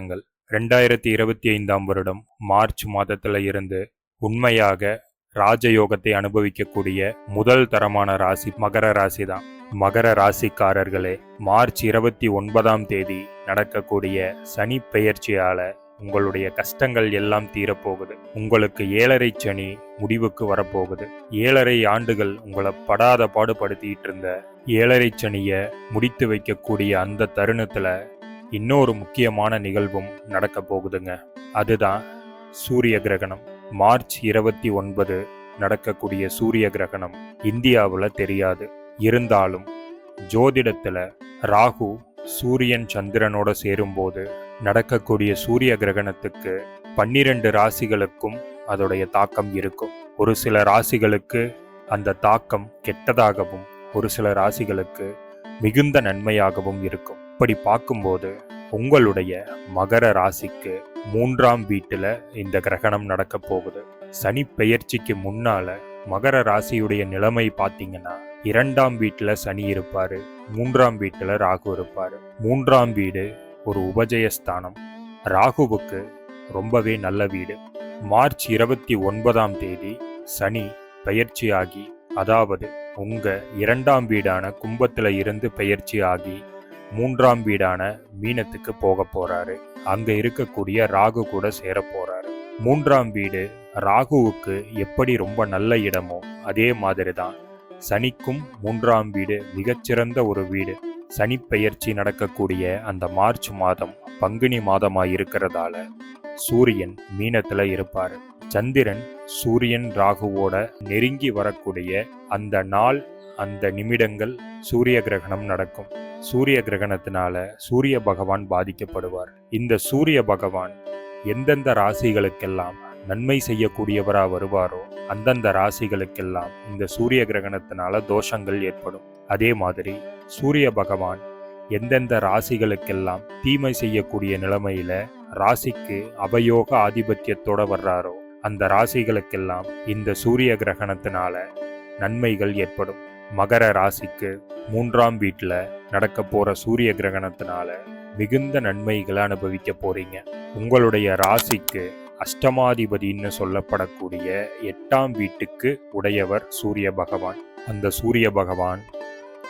கிரகங்கள் ரெண்டாயிரத்தி இருபத்தி ஐந்தாம் வருடம் மார்ச் மாதத்துல இருந்து உண்மையாக ராஜயோகத்தை அனுபவிக்கக்கூடிய முதல் தரமான ராசி மகர ராசி தான் மகர ராசிக்காரர்களே மார்ச் இருபத்தி ஒன்பதாம் தேதி நடக்கக்கூடிய சனி பெயர்ச்சியால உங்களுடைய கஷ்டங்கள் எல்லாம் தீரப்போகுது. உங்களுக்கு ஏழரை சனி முடிவுக்கு வரப்போகுது. ஏழரை ஆண்டுகள் உங்களை படாத பாடுபடுத்திட்டு இருந்த ஏழரை சனியை முடித்து வைக்கக்கூடிய அந்த தருணத்துல இன்னொரு முக்கியமான நிகழ்வும் நடக்க போகுதுங்க. அதுதான் சூரிய கிரகணம். மார்ச் இருபத்தி ஒன்பது நடக்கக்கூடிய சூரிய கிரகணம் இந்தியாவில் தெரியாது. இருந்தாலும் ஜோதிடத்துல ராகு சூரியன் சந்திரனோட சேரும்போது நடக்கக்கூடிய சூரிய கிரகணத்துக்கு பன்னிரண்டு ராசிகளுக்கும் அதோடைய தாக்கம் இருக்கும். ஒரு சில ராசிகளுக்கு அந்த தாக்கம் கெட்டதாகவும் ஒரு சில ராசிகளுக்கு மிகுந்த நன்மையாகவும் இருக்கும். அப்படி பார்க்கும்போது உங்களுடைய மகர ராசிக்கு மூன்றாம் வீட்டுல இந்த கிரகணம் நடக்க போகுது. சனி பெயர்ச்சிக்கு முன்னால மகர ராசியுடைய நிலைமை பார்த்தீங்கன்னா இரண்டாம் வீட்டுல சனி இருப்பாரு மூன்றாம் வீட்டுல ராகு இருப்பாரு. மூன்றாம் வீடு ஒரு உபஜயஸ்தானம். ராகுவுக்கு ரொம்பவே நல்ல வீடு. மார்ச் இருபத்தி ஒன்பதாம் தேதி சனி பெயர்ச்சியாகி அதாவது உங்க இரண்டாம் வீடான கும்பத்துல இருந்து பெயர்ச்சி ஆகி மூன்றாம் வீடான மீனத்துக்கு போக போறாரு. அங்க இருக்கக்கூடிய ராகு கூட சேர போறாரு. மூன்றாம் வீடு ராகுவுக்கு எப்படி ரொம்ப நல்ல இடமோ அதே மாதிரி தான் சனிக்கும் மூன்றாம் வீடு மிகச்சிறந்த ஒரு வீடு. சனி பெயர்ச்சி நடக்கக்கூடிய அந்த மார்ச் மாதம் பங்குனி மாதமாக இருக்கிறதால சூரியன் மீனத்துல இருப்பாரு. சந்திரன் சூரியன் ராகுவோட நெருங்கி வரக்கூடிய அந்த நாள் அந்த நிமிடங்கள் சூரிய கிரகணம் நடக்கும். சூரிய கிரகணத்தினால சூரிய பகவான் பாதிக்கப்படுவார். இந்த சூரிய பகவான் எந்தெந்த ராசிகளுக்கெல்லாம் நன்மை செய்யக்கூடியவரா வருவாரோ அந்தந்த ராசிகளுக்கெல்லாம் இந்த சூரிய கிரகணத்தினால தோஷங்கள் ஏற்படும். அதே மாதிரி சூரிய பகவான் எந்தெந்த ராசிகளுக்கெல்லாம் தீமை செய்யக்கூடிய நிலைமையில ராசிக்கு அபயோக ஆதிபத்தியத்தோட வர்றாரோ அந்த ராசிகளுக்கெல்லாம் இந்த சூரிய கிரகணத்தினால நன்மைகள் ஏற்படும். மகர ராசிக்கு மூன்றாம் வீட்டில் நடக்க போகிற சூரிய கிரகணத்தினால மிகுந்த நன்மைகளை அனுபவிக்க போகிறீங்க உங்களுடைய ராசிக்கு அஷ்டமாதிபதின்னு சொல்லப்படக்கூடிய எட்டாம் வீட்டுக்கு உடையவர் சூரிய பகவான். அந்த சூரிய பகவான்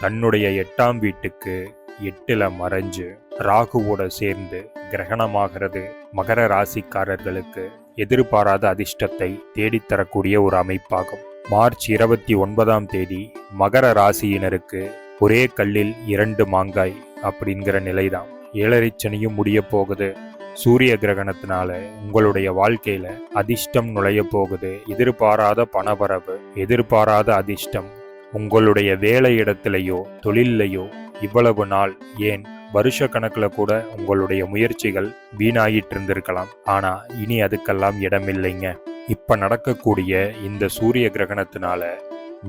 தன்னுடைய எட்டாம் வீட்டுக்கு எட்டில் மறைஞ்சு ராகுவோட சேர்ந்து கிரகணமாகிறது. மகர ராசிக்காரர்களுக்கு எதிர்பாராத அதிர்ஷ்டத்தை தேடித்தரக்கூடிய ஒரு அமைப்பாகும். மார்ச் இருபத்தி ஒன்பதாம் தேதி மகர ராசியினருக்கு ஒரே கல்லில் இரண்டு மாங்காய் அப்படிங்கிற நிலைதான். ஏழரை சனியும் முடிய போகுது. சூரிய கிரகணத்தினால உங்களுடைய வாழ்க்கையில அதிர்ஷ்டம் நுழைய போகுது. எதிர்பாராத பணவரவு எதிர்பாராத அதிர்ஷ்டம். உங்களுடைய வேலை இடத்திலேயோ தொழிலையோ இவ்வளவு நாள் ஏன் வருஷ கணக்கில் கூட உங்களுடைய முயற்சிகள் வீணாயிட்டு இருந்திருக்கலாம் ஆனா இனி அதுக்கெல்லாம் இடமில்லைங்க. இப்போ நடக்கக்கூடிய இந்த சூரிய கிரகணத்தினால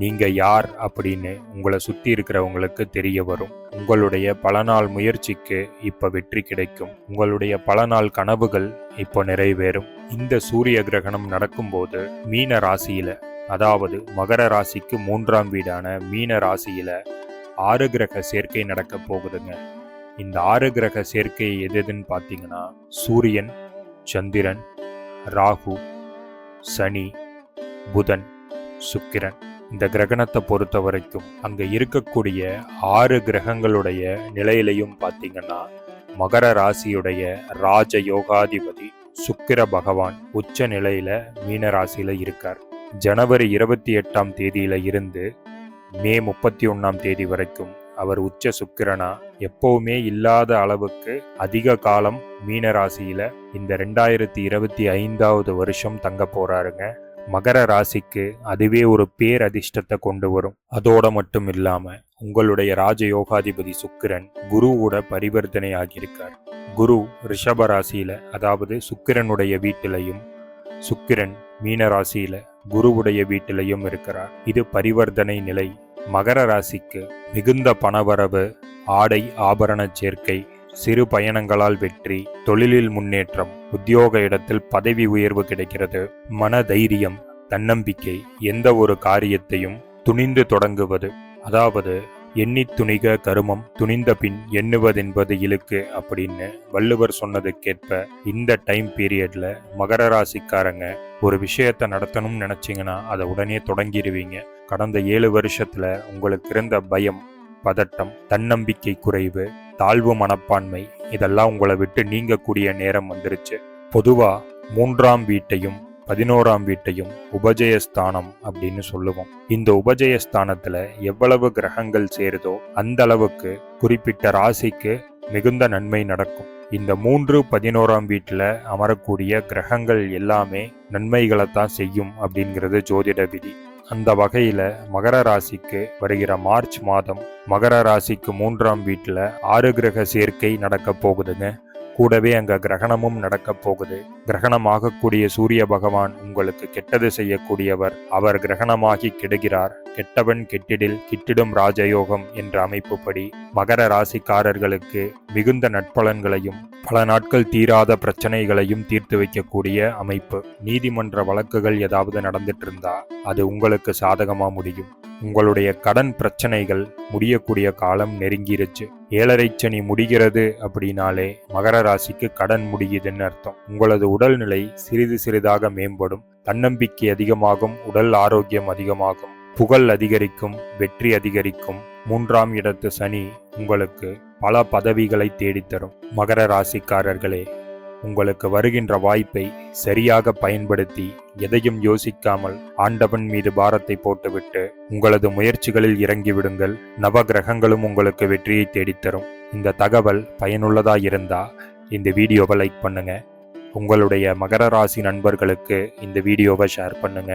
நீங்கள் யார் அப்படின்னு உங்களை சுற்றி இருக்கிறவங்களுக்கு தெரிய வரும். உங்களுடைய பல நாள் முயற்சிக்கு இப்போ வெற்றி கிடைக்கும். உங்களுடைய பல நாள் கனவுகள் இப்போ நிறைவேறும். இந்த சூரிய கிரகணம் நடக்கும்போது மீன ராசியில் அதாவது மகர ராசிக்கு மூன்றாம் வீடான மீன ராசியில் ஆறு கிரக சேர்க்கை நடக்க போகுதுங்க. இந்த ஆறு கிரக சேர்க்கை எது எதுன்னு பார்த்தீங்கன்னா சூரியன் சந்திரன் ராகு சனி புதன் சுக்கிரன். இந்த கிரகணத்தை பொறுத்த வரைக்கும் அங்கே இருக்கக்கூடிய ஆறு கிரகங்களுடைய நிலையிலையும் பார்த்தீங்கன்னா மகர ராசியுடைய ராஜ யோகாதிபதி சுக்கிர பகவான் உச்ச நிலையில மீன ராசியில இருக்கார். ஜனவரி இருபத்தி எட்டாம் தேதியில இருந்து மே முப்பத்தி ஒன்னாம் தேதி வரைக்கும் அவர் உச்ச சுக்கிரனா? எப்பவுமே இல்லாத அளவுக்கு அதிக காலம் மீனராசியில இந்த ரெண்டாயிரத்தி இருபத்தி ஐந்தாவது வருஷம் தங்க போறாருங்க. மகர ராசிக்கு அதுவே ஒரு பேரதிர்ஷ்டத்தை கொண்டு வரும். அதோட மட்டும் இல்லாம உங்களுடைய ராஜயோகாதிபதி சுக்கிரன் குருவோட பரிவர்த்தனை ஆகியிருக்கார். குரு ரிஷப ராசியில அதாவது சுக்கிரனுடைய வீட்டிலையும் சுக்கிரன் மீன ராசியில குருவுடைய வீட்டிலையும் இருக்கிறார். இது பரிவர்த்தனை நிலை. மகர ராசிக்கு மிகுந்த பணவரவு ஆடை ஆபரண சேர்க்கை சிறு பயணங்களால் வெற்றி தொழிலில் முன்னேற்றம் உத்தியோக இடத்தில் பதவி உயர்வு கிடைக்கிறது. மன தைரியம் தன்னம்பிக்கை எந்த ஒரு காரியத்தையும் துணிந்து தொடங்குவது அதாவது எண்ணி துணிக கருமம் துணிந்த பின் எண்ணுவதென்பது இழுக்கு அப்படின்னு வள்ளுவர் சொன்னதுக்கேற்ப இந்த டைம் பீரியட்ல மகர ராசிக்காரங்க ஒரு விஷயத்தை நடத்தணும்னு நினச்சிங்கன்னா அதை உடனே தொடங்கிடுவீங்க கடந்த ஏழு வருஷத்துல உங்களுக்கு இருந்த பயம் பதட்டம் தன்னம்பிக்கை குறைவு தாழ்வு மனப்பான்மை இதெல்லாம் உங்களை விட்டு நீங்கக்கூடிய நேரம் வந்துருச்சு. பொதுவா மூன்றாம் வீட்டையும் பதினோராம் வீட்டையும் உபஜயஸ்தானம் அப்படின்னு சொல்லுவோம். இந்த உபஜயஸ்தானத்துல எவ்வளவு கிரகங்கள் சேருதோ அந்த அளவுக்கு குறிப்பிட்ட ராசிக்கு மிகுந்த நன்மை நடக்கும். இந்த மூன்று பதினோராம் வீட்டில் அமரக்கூடிய கிரகங்கள் எல்லாமே நன்மைகளை தான் செய்யும் அப்படிங்கிறது ஜோதிட விதி. அந்த வகையில மகர ராசிக்கு வருகிற மார்ச் மாதம் மகர ராசிக்கு மூன்றாம் வீட்டில் ஆறு கிரக சேர்க்கை நடக்க போகுதுங்க. கூடவே அங்க கிரகணமும் நடக்க போகுது. கிரகணமாகக்கூடிய சூரிய பகவான் உங்களுக்கு கெட்டது செய்யக்கூடியவர். அவர் கிரகணமாகி கெடுகிறார். கெட்டவன் கெட்டிடில் கிட்டிடும் ராஜயோகம் என்ற அமைப்புப்படி மகர ராசிக்காரர்களுக்கு மிகுந்த நட்பலன்களையும் பல நாட்கள் தீராத பிரச்சனைகளையும் தீர்த்து வைக்கக்கூடிய அமைப்பு. நீதிமன்ற வழக்குகள் ஏதாவது நடந்துட்டு இருந்தா அது உங்களுக்கு சாதகமா முடியும். உங்களுடைய கடன் பிரச்சனைகள் முடியக்கூடிய காலம் நெருங்கிருச்சு. ஏழரை சனி முடிகிறது அப்படின்னாலே மகர ராசிக்கு கடன் முடியுதுன்னு அர்த்தம். உங்களது உடல்நிலை சிறிது சிறிதாக மேம்படும். தன்னம்பிக்கை அதிகமாகும் உடல் ஆரோக்கியம் அதிகமாகும் புகழ் அதிகரிக்கும் வெற்றி அதிகரிக்கும். மூன்றாம் இடத்து சனி உங்களுக்கு பல பதவிகளை தேடித்தரும். மகர ராசிக்காரர்களே உங்களுக்கு வருகின்ற வாய்ப்பை சரியாக பயன்படுத்தி எதையும் யோசிக்காமல் ஆண்டவன் மீது பாரத்தை போட்டுவிட்டு உங்களது முயற்சிகளில் இறங்கிவிடுங்கள். நவ கிரகங்களும் உங்களுக்கு வெற்றியை தேடித்தரும். இந்த தகவல் பயனுள்ளதா இருந்தா இந்த வீடியோவை லைக் பண்ணுங்க. உங்களுடைய மகர ராசி நண்பர்களுக்கு இந்த வீடியோவை ஷேர் பண்ணுங்க.